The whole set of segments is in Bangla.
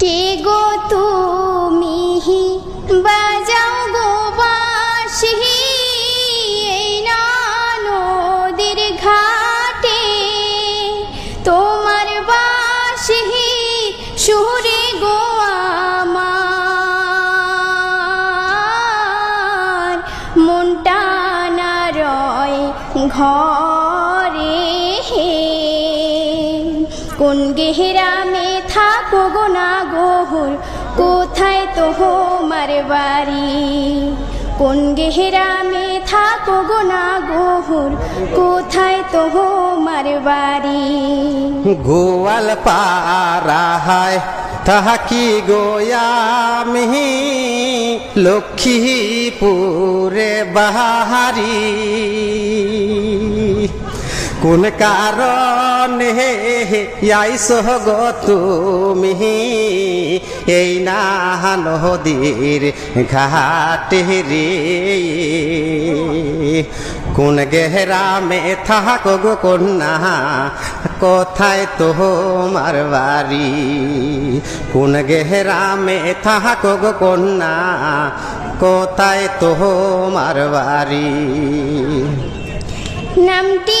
কে গো তুমি? বাজাও গো বাঁশি। এই নদীর ঘাটে। তোমার বাঁশি সুরে গো আমার। মনটা না রয় ঘরে কোন গেহরামে থাকো গো না গোহর কোথায় তো হোমার বাড়ি? কোন গেহরামে থাকো গো না গোহর কোথায় তো হোমার বাড়ি? গোয়াল পাড়াহায় তাহা কি গোয়ামি লক্ষ্মীপুরে বাহারি। কোন কারণে আইস গো তুমি? এই না নদীর ঘাটে রে। কোন গেহরামে থাকো গো কন্যা, কোথায় তোমার বাড়ি? কোন গেহরামে থাকো গো কন্যা, কোথায় তোমার বাড়ি? নামটি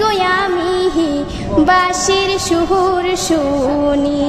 গো আমি বাঁশির সুর শুনি।